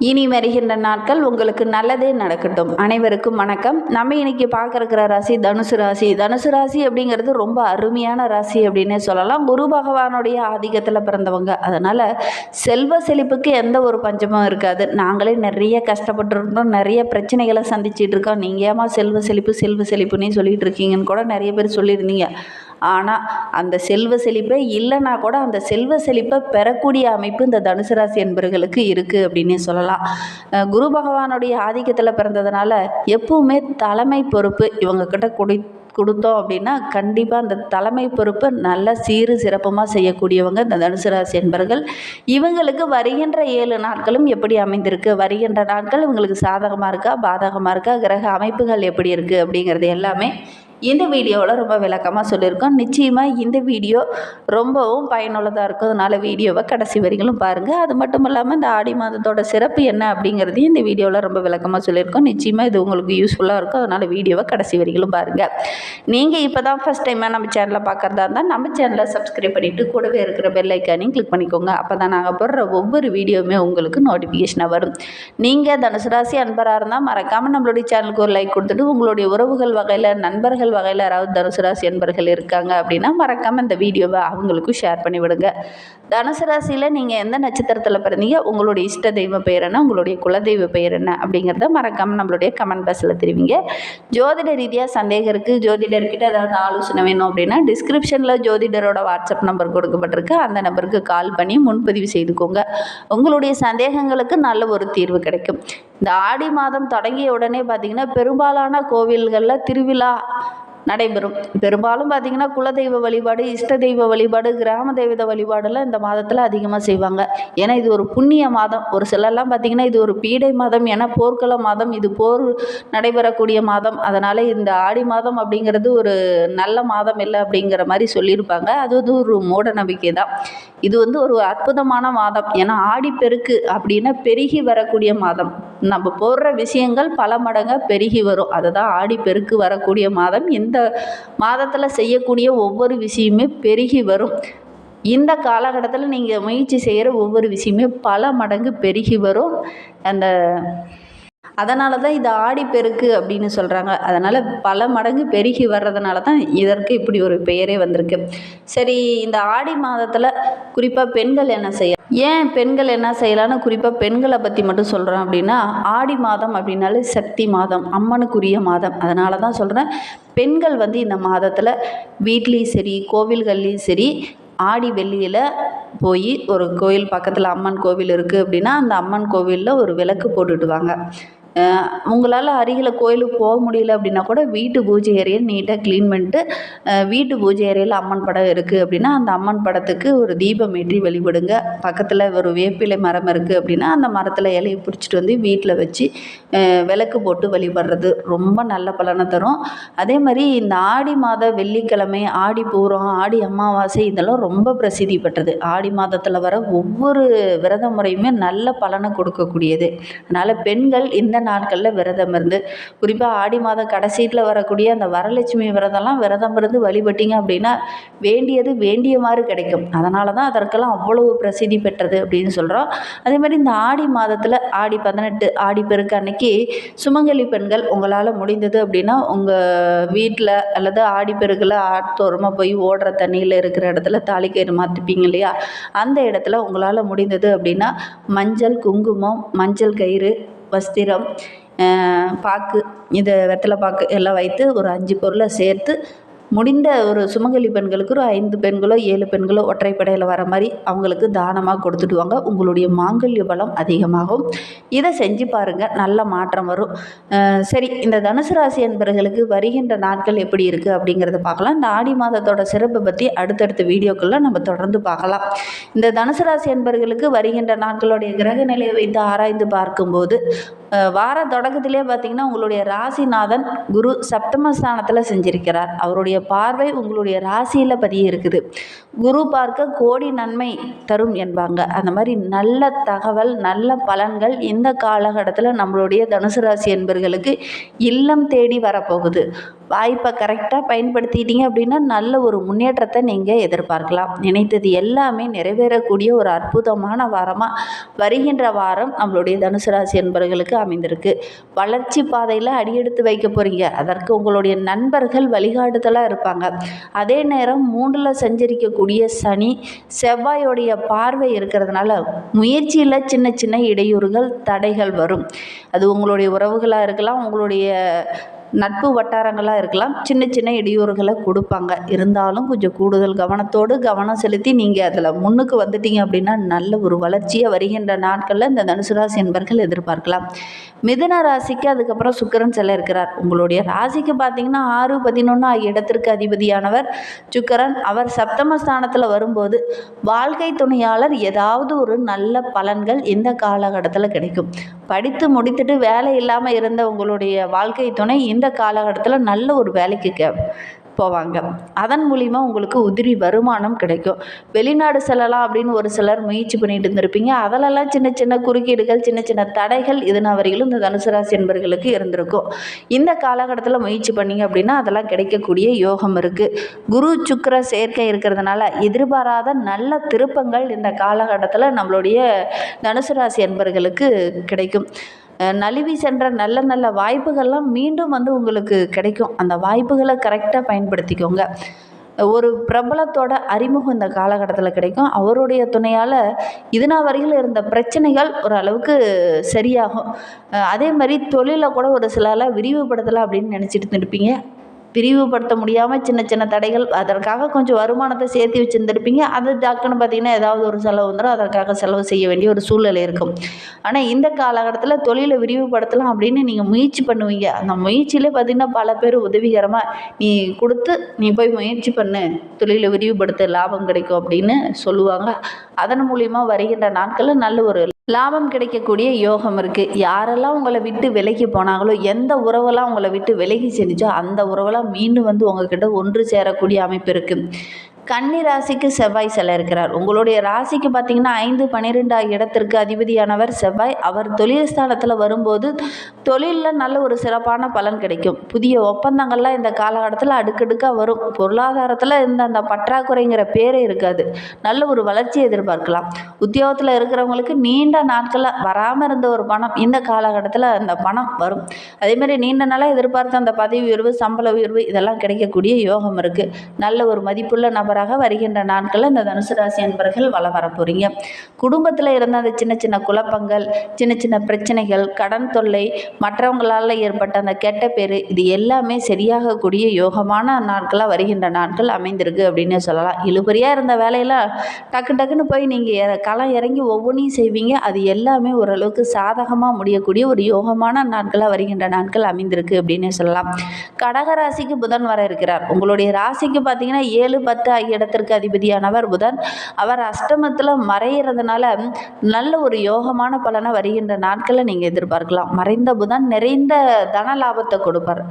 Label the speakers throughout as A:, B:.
A: இனி வருகின்ற நாட்கள் உங்களுக்கு நல்லதே நடக்கட்டும். அனைவருக்கும் வணக்கம். நம்ம இன்னைக்கு பார்க்க ராசி தனுசு ராசி. தனுசு ராசி அப்படிங்கிறது ரொம்ப அருமையான ராசி அப்படின்னே சொல்லலாம். குரு பகவானுடைய ஆதிக்கத்தில் பிறந்தவங்க. அதனால் செல்வ செழிப்புக்கு எந்த ஒரு பஞ்சமும் இருக்காது. நாங்களே நிறைய கஷ்டப்பட்டுருக்கோம் நிறைய பிரச்சனைகளை சந்திச்சிட்டு இருக்கோம். நீங்கள் ஏமா செல்வ செழிப்பு செல்வ செழிப்புன்னே சொல்லிட்டு இருக்கீங்கன்னு கூட நிறைய பேர் சொல்லியிருந்தீங்க. ஆனால் அந்த செல்வ செழிப்பே இல்லைன்னா கூட அந்த செல்வ செழிப்பை பெறக்கூடிய அமைப்பு இந்த தனுசு ராசி என்பவர்களுக்கு இருக்குது அப்படின்னே சொல்லலாம். குரு பகவானுடைய ஆதிக்கத்தில் பிறந்ததுனால எப்பவுமே தலைமை பொறுப்பு இவங்கக்கிட்ட குடி கொடுத்தோம் அப்படின்னா கண்டிப்பாக அந்த தலைமை பொறுப்பை நல்ல சீரு சிறப்பமாக செய்யக்கூடியவங்க இந்த தனுசு ராசி என்பர்கள். இவங்களுக்கு வருகின்ற ஏழு நாட்களும் எப்படி அமைந்திருக்கு? வருகின்ற நாட்கள் இவங்களுக்கு சாதகமாக இருக்கா? பாதகமாக இருக்கா? கிரக அமைப்புகள் எப்படி இருக்குது அப்படிங்கிறது எல்லாமே இந்த வீடியோவில் ரொம்ப விளக்கமாக சொல்லியிருக்கோம். நிச்சயமாக இந்த வீடியோ ரொம்பவும் பயனுள்ளதாக இருக்கும் அதனால் வீடியோவை கடைசி வரிகளும் பாருங்கள் அது மட்டும் இல்லாமல் இந்த ஆடி மாதத்தோட சிறப்பு என்ன அப்படிங்கிறதையும் இந்த வீடியோவில் ரொம்ப விளக்கமாக சொல்லியிருக்கோம். நிச்சயமாக இது உங்களுக்கு யூஸ்ஃபுல்லாக இருக்கும். அதனால் வீடியோவை கடைசி வரிகளும் பாருங்கள் நீங்கள் இப்போ தான் ஃபஸ்ட் டைமாக நம்ம சேனலை பார்க்குறதா இருந்தால் நம்ம சேனலை சப்ஸ்கிரைப் பண்ணிவிட்டு கூடவே இருக்கிற பெல் ஐக்கானையும் கிளிக் பண்ணிக்கோங்க. அப்போ தான் நாங்கள் போடுற ஒவ்வொரு வீடியோவுமே உங்களுக்கு நோட்டிஃபிகேஷனாக வரும். நீங்கள் தனுசு ராசி அன்பராக இருந்தால் மறக்காமல் நம்மளுடைய சேனலுக்கு ஒரு லைக் கொடுத்துட்டு உங்களுடைய உறவுகள் வகையில் நண்பர்கள் வகையில் யாராவது தனுசு ராசி அன்பர்கள் இருக்காங்க அப்படின்னா மறக்காமல் இந்த வீடியோவை அவங்களுக்கும் ஷேர் பண்ணி விடுங்க. தனுசு ராசியில் நீங்கள் எந்த நட்சத்திரத்தில் பிறந்தீங்க? உங்களுடைய இஷ்ட தெய்வ பெயர் என்ன? உங்களுடைய குலதெய்வ பெயர் என்ன? அப்படிங்கிறத மறக்காமல் நம்மளுடைய கமெண்ட் பாக்ஸில் தெரிவிங்க. ஜோதிட ரீதியாக சந்தேகம் இருக்குது ஜோதிடர்கிட்ட ஏதாவது ஆலோசனை வேணும் அப்படின்னா டிஸ்கிரிப்ஷனில் ஜோதிடரோட வாட்ஸ்அப் நம்பர் கொடுக்கப்பட்டிருக்கு. அந்த நம்பருக்கு கால் பண்ணி முன்பதிவு செய்துக்கோங்க. உங்களுடைய சந்தேகங்களுக்கு நல்ல ஒரு தீர்வு கிடைக்கும். இந்த ஆடி மாதம் தொடங்கிய உடனே பார்த்திங்கன்னா பெரும்பாலான கோவில்களில் திருவிழா நடைபெறும். பெரும்பாலும் பார்த்திங்கன்னா குலதெய்வ வழிபாடு இஷ்ட தெய்வ வழிபாடு கிராம தெய்வத வழிபாடெல்லாம் இந்த மாதத்தில் அதிகமாக செய்வாங்க. ஏன்னா இது ஒரு புண்ணிய மாதம். ஒரு சிலர்லாம் பார்த்திங்கன்னா இது ஒரு பீடை மாதம் ஏன்னா போர்க்கள மாதம். இது போர் நடைபெறக்கூடிய மாதம். அதனால் இந்த ஆடி மாதம் அப்படிங்கிறது ஒரு நல்ல மாதம் இல்லை அப்படிங்கிற மாதிரி சொல்லியிருப்பாங்க. அது வந்து ஒரு மூட நம்பிக்கை தான். இது வந்து ஒரு அற்புதமான மாதம். ஏன்னா ஆடிப்பெருக்கு அப்படின்னா பெருகி வரக்கூடிய மாதம். நம்ம போடுற விஷயங்கள் பல மடங்காக பெருகி வரும். அதுதான் ஆடிப்பெருக்கு வரக்கூடிய மாதம். இந்த மாதத்தில் செய்யக்கூடிய ஒவ்வொரு விஷயமே பெருகி வரும். இந்த காலகட்டத்தில் நீங்கள் முயற்சி செய்கிற ஒவ்வொரு விஷயமே பல மடங்கு பெருகி வரும். அந்த அதனால தான் இது ஆடிப்பெருக்கு அப்படின்னு சொல்கிறாங்க அதனால் பல மடங்கு பெருகி வர்றதுனால தான் இதற்கு இப்படி ஒரு பெயரே வந்திருக்கு. சரி இந்த ஆடி மாதத்தில் குறிப்பாக பெண்கள் என்ன செய்ய ஏன் பெண்கள் என்ன செய்யலான்னு குறிப்பாக பெண்களை பற்றி மட்டும் சொல்கிறேன் அப்படின்னா ஆடி மாதம் அப்படின்னாலே சக்தி மாதம் அம்மனுக்குரிய மாதம். அதனால தான் சொல்கிறேன் பெண்கள் வந்து இந்த மாதத்தில் வீட்லேயும் சரி கோவில்கள்லேயும் சரி ஆடி வெள்ளியில் போய் ஒரு கோயில் பக்கத்தில் அம்மன் கோவில் இருக்குது அப்படின்னா அந்த அம்மன் கோவிலில் ஒரு விளக்கு போட்டுட்டு வாங்க உங்களால் அருகில் கோயிலுக்கு போக முடியல அப்படின்னா கூட வீட்டு பூஜை ஏரியை நீட்டாக க்ளீன் பண்ணிட்டு வீட்டு பூஜை அறையில் அம்மன் படம் இருக்குது அப்படின்னா அந்த அம்மன் படத்துக்கு ஒரு தீபம் ஏற்றி வழிபடுங்க. பக்கத்தில் ஒரு வேப்பிலை மரம் இருக்குது அப்படின்னா அந்த மரத்தில் இலையை பிடிச்சிட்டு வந்து வீட்டில் வச்சு விளக்கு போட்டு வழிபடுறது. ரொம்ப நல்ல பலனை தரும். அதே மாதிரி இந்த ஆடி மாத வெள்ளிக்கிழமை ஆடி பூரம் ஆடி அமாவாசை இதெல்லாம் ரொம்ப பிரசித்தி பெற்றது. ஆடி மாதத்தில் வர ஒவ்வொரு விரத முறையுமே நல்ல பலனை கொடுக்கக்கூடியது. அதனால் பெண்கள் இந்த நாட்களில் விரதம் இருந்து குறிப்பாக ஆடி மாதம் கடைசீட்டில் வரக்கூடிய அந்த வரலட்சுமி விரதம்லாம் விரதம் இருந்து வழிபட்டீங்க அப்படின்னா வேண்டியது வேண்டிய மாதிரி கிடைக்கும். அதனால தான் அதற்கெல்லாம் அவ்வளவு பிரசித்தி பெற்றது அப்படின்னு சொல்கிறோம் அதே மாதிரி இந்த ஆடி மாதத்தில் ஆடி பதினெட்டு ஆடி பெருக்கு அன்னைக்கு சுமங்கலி பெண்கள் உங்களால் முடிந்தது அப்படின்னா உங்கள் வீட்டில் அல்லது ஆடி பெருக்கில் ஆத்தோரமாக போய் ஓடுற தண்ணியில் இருக்கிற இடத்துல தாலிக்கயிறு மாற்றிப்பீங்க இல்லையா? அந்த இடத்துல உங்களால் முடிந்தது அப்படின்னா மஞ்சள் குங்குமம் மஞ்சள் கயிறு வஸ்திரம் பாக்கு இது வெத்தலை பாக்கு எல்லாம் வைத்து ஒரு அஞ்சு பொருளை சேர்த்து முடிந்த ஒரு சுமங்கலி பெண்களுக்கு ஒரு ஐந்து பெண்களோ ஏழு பெண்களோ ஒற்றைப்படையில் வர மாதிரி அவங்களுக்கு தானமாக கொடுத்துடுவாங்க. உங்களுடைய மாங்கல்ய பலம் அதிகமாகும். இதை செஞ்சு பாருங்கள் நல்ல மாற்றம் வரும். சரி இந்த தனுசு ராசி என்பர்களுக்கு வருகின்ற நாட்கள் எப்படி இருக்குது அப்படிங்கிறத பார்க்கலாம். இந்த ஆடி மாதத்தோட சிறப்பை பற்றி அடுத்தடுத்த வீடியோக்களில் நம்ம தொடர்ந்து பார்க்கலாம். இந்த தனுசு ராசி என்பர்களுக்கு வருகின்ற நாட்களுடைய கிரக நிலையை வைத்து ஆராய்ந்து பார்க்கும்போது வார தொடக்கத்திலே பார்த்தீங்கன்னா உங்களுடைய ராசிநாதன் குரு சப்தமஸ்தானத்தில் செஞ்சிருக்கிறார். அவருடைய பார்வை உங்களுடைய ராசியில் பதிய இருக்குது. குரு பார்க்க கோடி நன்மை தரும் என்பாங்க. அந்த மாதிரி நல்ல தகவல் நல்ல பலன்கள் இந்த காலகட்டத்தில் நம்மளுடைய தனுசு ராசி என்பர்களுக்கு இல்லம் தேடி வரப்போகுது. வாய்ப்பை கரெக்டாக பயன்படுத்திட்டீங்க அப்படின்னா நல்ல ஒரு முன்னேற்றத்தை நீங்கள் எதிர்பார்க்கலாம். நினைத்தது எல்லாமே நிறைவேறக்கூடிய ஒரு அற்புதமான வாரமாக வருகின்ற வாரம் நம்மளுடைய தனுசு ராசி என்பவர்களுக்கு அமைந்திருக்கு. வளர்ச்சி பாதையில் அடியெடுத்து வைக்க போகிறீங்க அதற்கு உங்களுடைய நண்பர்கள் வழிகாட்டுதலாக இருப்பாங்க. அதே நேரம் மூன்றில் சஞ்சரிக்கக்கூடிய சனி செவ்வாயோடைய பார்வை இருக்கிறதுனால முயற்சியில் சின்ன சின்ன இடையூறுகள் தடைகள் வரும். அது உங்களுடைய உறவுகளாக இருக்கலாம் உங்களுடைய நட்பு வட்டாரங்களாக இருக்கலாம். சின்ன சின்ன இடையூறுகளை கொடுப்பாங்க. இருந்தாலும் கொஞ்சம் கூடுதல் கவனத்தோடு கவனம் செலுத்தி நீங்கள் அதில் முன்னுக்கு வந்துட்டீங்க அப்படின்னா நல்ல ஒரு வளர்ச்சியாக வருகின்ற நாட்களில் இந்த தனுசு ராசி என்பர்கள் எதிர்பார்க்கலாம். மிதன ராசிக்கு அதுக்கப்புறம் சுக்கரன் செல்ல இருக்கிறார். உங்களுடைய ராசிக்கு பார்த்தீங்கன்னா ஆறு பதினொன்று ஆகிய இடத்திற்கு அதிபதியானவர் சுக்கரன். அவர் சப்தமஸ்தானத்தில் வரும்போது வாழ்க்கை துணையாளர் ஏதாவது ஒரு நல்ல பலன்கள் இந்த காலகட்டத்தில் கிடைக்கும். படித்து முடித்துட்டு வேலை இல்லாமல் இருந்த உங்களுடைய வாழ்க்கை துணை இந்த காலகட்டத்தில் நல்ல ஒரு வேலைக்கு கே போவாங்க. அதன் மூலிமா உங்களுக்கு உதிரி வருமானம் கிடைக்கும். வெளிநாடு செல்லலாம் அப்படின்னு ஒரு சிலர் முயற்சி பண்ணிட்டு இருந்திருப்பீங்க. அதிலெல்லாம் சின்ன சின்ன குறுக்கீடுகள் சின்ன சின்ன தடைகள் இதன வரையிலும் இந்த தனுசு ராசி என்பர்களுக்கு இருந்திருக்கும். இந்த காலகட்டத்தில் முயற்சி பண்ணீங்க அப்படின்னா அதெல்லாம் கிடைக்கக்கூடிய யோகம் இருக்குது குரு சுக்கர சேர்க்கை இருக்கிறதுனால எதிர்பாராத நல்ல திருப்பங்கள் இந்த காலகட்டத்தில் நம்மளுடைய தனுசு ராசி என்பர்களுக்கு கிடைக்கும். நழுவி சென்ற நல்ல நல்ல வாய்ப்புகள்லாம் மீண்டும் வந்து உங்களுக்கு கிடைக்கும். அந்த வாய்ப்புகளை கரெக்டாக பயன்படுத்திக்கோங்க. ஒரு பிரபலத்தோட அறிமுகம் இந்த காலகட்டத்தில் கிடைக்கும். அவருடைய துணையால் இதுனா வரையில் இருந்த பிரச்சனைகள் ஓரளவுக்கு சரியாகும். அதே மாதிரி தொழிலை கூட ஒரு சிலால விரிவுபடுத்தலாம் அப்படின்னு நினச்சிட்டு இருப்பீங்க விரிவுபடுத்த முடியாமல் சின்ன சின்ன தடைகள் அதற்காக கொஞ்சம் வருமானத்தை சேர்த்து வச்சுருந்துருப்பீங்க. அது டக்குன்னு பார்த்தீங்கன்னா ஏதாவது ஒரு செலவு வந்துடும் அதற்காக செலவு செய்ய வேண்டிய ஒரு சூழ்நிலை இருக்கும். ஆனால் இந்த காலகட்டத்தில் தொழிலை விரிவுபடுத்தலாம் அப்படின்னு நீங்கள் முயற்சி பண்ணுவீங்க. அந்த முயற்சியிலே பார்த்தீங்கன்னா பல பேர் உதவிகரமாக நீ கொடுத்து நீ போய் முயற்சி பண்ணு. தொழிலை விரிவுபடுத்த லாபம் கிடைக்கும் அப்படின்னு சொல்லுவாங்க. அதன் மூலியமாக வருகின்ற நாட்களில் நல்ல ஒரு லாபம் கிடைக்கக்கூடிய யோகம் இருக்குது யாரெல்லாம் உங்களை விட்டு விலகி போனாங்களோ எந்த உறவெல்லாம் உங்களை விட்டு விலகி செஞ்சோ அந்த உறவெல்லாம் மீண்டும் வந்து உங்ககிட்ட ஒன்று சேரக்கூடிய அமைப்பு இருக்குது கன்னி ராசிக்கு செவ்வாய் செல்ல இருக்கிறார் உங்களுடைய ராசிக்கு பார்த்தீங்கன்னா ஐந்து பன்னிரெண்டாம் இடத்திற்கு அதிபதியானவர் செவ்வாய். அவர் தொழில் ஸ்தானத்தில் வரும்போது தொழிலில் நல்ல ஒரு சிறப்பான பலன் கிடைக்கும். புதிய ஒப்பந்தங்கள்லாம் இந்த காலகட்டத்தில் அடுக்கடுக்காக வரும். பொருளாதாரத்தில் இந்த அந்த பற்றாக்குறைங்கிற பேரே இருக்காது. நல்ல ஒரு வளர்ச்சியை எதிர்பார்க்கலாம். உத்தியோகத்தில் இருக்கிறவங்களுக்கு நீண்ட நாட்களில் வராமல் இருந்த ஒரு பணம் இந்த காலகட்டத்தில் அந்த பணம் வரும். அதேமாதிரி நீண்ட நாளாக எதிர்பார்த்த அந்த பதவி உயர்வு சம்பள உயர்வு இதெல்லாம் கிடைக்கக்கூடிய யோகம் இருக்குது நல்ல ஒரு மதிப்புள்ள நபர் நபராக வருகின்ற நாட்களில் இந்த தனுசு ராசி அன்பர்கள் வளம் வர போகிறீங்க குடும்பத்தில் இருந்த அந்த சின்ன சின்ன குழப்பங்கள் சின்ன சின்ன பிரச்சனைகள் கடன் தொல்லை மற்றவங்களால் ஏற்பட்ட அந்த கெட்ட பேர் இது எல்லாமே சரியாகக்கூடிய யோகமான நாட்களாக வருகின்ற நாட்கள் அமைந்திருக்கு அப்படின்னு சொல்லலாம். இழுபறியாக இருந்த வேலையெல்லாம் டக்கு டக்குன்னு போய் நீங்கள் களம் இறங்கி ஒவ்வொன்றையும் செய்வீங்க. அது எல்லாமே ஓரளவுக்கு சாதகமாக முடியக்கூடிய ஒரு யோகமான நாட்களாக வருகின்ற நாட்கள் அமைந்திருக்கு அப்படின்னு சொல்லலாம். கடக ராசிக்கு புதன் வர இருக்கிறார். உங்களுடைய ராசிக்கு பார்த்தீங்கன்னா ஏழு பத்து ஆகிய இடத்திற்கு அதிபதியானவர் புதன். அவர் அஷ்டமத்தில் மறைகிறதுனால நல்ல ஒரு யோகமான பலனை வருகின்ற நாட்களை நீங்கள் எதிர்பார்க்கலாம். மறைந்த புதன் நிறைந்த தன லாபத்தை கொடுப்பார்.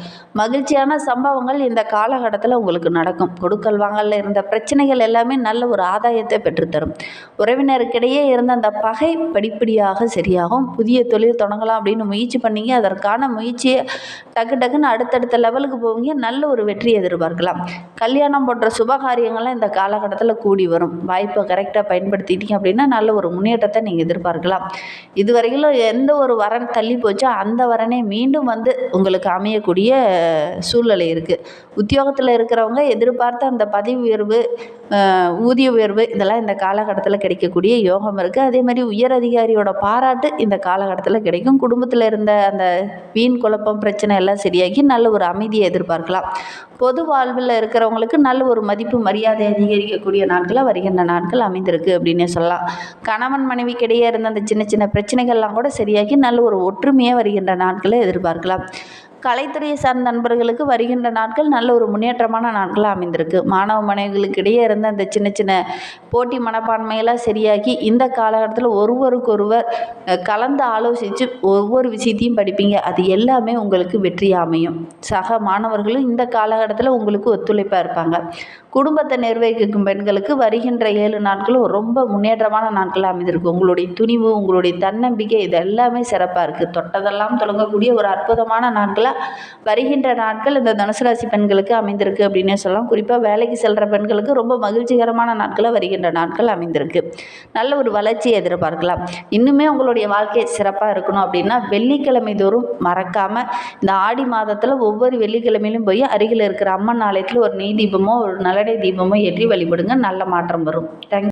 A: மகிழ்ச்சியான சம்பவங்கள் இந்த காலகட்டத்தில் உங்களுக்கு நடக்கும். கொடுக்கல் வாங்கல இருந்த பிரச்சனைகள் எல்லாமே நல்ல ஒரு ஆதாயத்தை பெற்றுத்தரும். உறவினருக்கிடையே இருந்த அந்த பகை படிப்படியாக சரியாகும். புதிய தொழில் தொடங்கலாம் அப்படின்னு முயற்சி பண்ணீங்க. அதற்கான முயற்சியை டக்கு டக்குன்னு அடுத்தடுத்த லெவலுக்கு போவீங்க. நல்ல ஒரு வெற்றி எதிர்பார்க்கலாம். கல்யாணம் போன்ற சுபகாரியங்கள்லாம் இந்த காலகட்டத்தில் கூடி வரும். வாய்ப்பை கரெக்டாக பயன்படுத்திட்டீங்க அப்படின்னா நல்ல ஒரு முன்னேற்றத்தை நீங்கள் எதிர்பார்க்கலாம். இதுவரையிலும் எந்த ஒரு வரன் தள்ளி போச்சோ அந்த வரனே மீண்டும் வந்து உங்களுக்கு அமையக்கூடிய சூழ்நிலை இருக்குது உத்தியோகத்தில் இருக்கிறவங்க எதிர்பார்த்த அந்த பதவி உயர்வு ஊதிய உயர்வு இதெல்லாம் இந்த காலகட்டத்தில் கிடைக்கக்கூடிய யோகம் இருக்குது அதே மாதிரி உயர் அதிகாரியோட பாராட்டு இந்த காலகட்டத்தில் கிடைக்கும். குடும்பத்தில் இருந்த அந்த வீண் குழப்பம் பிரச்சனை எல்லாம் சரியாகி நல்ல ஒரு அமைதியை எதிர்பார்க்கலாம். பொது வாழ்வில் இருக்கிறவங்களுக்கு நல்ல ஒரு மதிப்பு மரியாதை அதிகரிக்கக்கூடிய நாட்களாக வருகின்ற நாட்கள் அமைந்திருக்கு அப்படின்னே சொல்லலாம். கணவன் மனைவிக்கிடையே இருந்த அந்த சின்ன சின்ன பிரச்சனைகள்லாம் கூட சரியாகி நல்ல ஒரு ஒற்றுமையாக வருகின்ற நாட்களை எதிர்பார்க்கலாம். கலைத்துறையை சார்ந்த நண்பர்களுக்கு வருகின்ற நாட்கள் நல்ல ஒரு முன்னேற்றமான நாட்களாக அமைந்திருக்கு. மாணவ மாணவிகளுக்கு இடையே இருந்த அந்த சின்ன சின்ன போட்டி மனப்பான்மையெல்லாம் சரியாகி இந்த காலகட்டத்தில் ஒருவருக்கொருவர் கலந்து ஆலோசித்து ஒவ்வொரு விஷயத்தையும் படிப்பீங்க. அது எல்லாமே உங்களுக்கு வெற்றியாக அமையும். சக மாணவர்களும் இந்த காலகட்டத்தில் உங்களுக்கு ஒத்துழைப்பாக இருப்பாங்க. குடும்பத்தை நிர்வகிக்கும் பெண்களுக்கு வருகின்ற ஏழு நாட்களும் ரொம்ப முன்னேற்றமான நாட்களாக அமைந்திருக்கு. உங்களுடைய துணிவு உங்களுடைய தன்னம்பிக்கை இது எல்லாமே சிறப்பாக இருக்குது தொட்டதெல்லாம் தொடங்கக்கூடிய ஒரு அற்புதமான நாட்கள் நாட்களாக வருகின்ற நாட்கள் இந்த தனுசு ராசி பெண்களுக்கு அமைந்திருக்கு அப்படின்னே சொல்லலாம். குறிப்பாக வேலைக்கு செல்கிற பெண்களுக்கு ரொம்ப மகிழ்ச்சிகரமான நாட்களாக வருகின்ற நாட்கள் அமைந்திருக்கு. நல்ல ஒரு வளர்ச்சியை எதிர்பார்க்கலாம். இன்னுமே உங்களுடைய வாழ்க்கை சிறப்பாக இருக்கணும் அப்படின்னா வெள்ளிக்கிழமை தோறும் மறக்காமல் இந்த ஆடி மாதத்தில் ஒவ்வொரு வெள்ளிக்கிழமையிலும் போய் அருகில் இருக்கிற அம்மன் ஆலயத்தில் ஒரு நெய் தீபமோ ஒரு நல்லடை தீபமோ ஏற்றி வழிபடுங்க. நல்ல மாற்றம் வரும். தேங்க்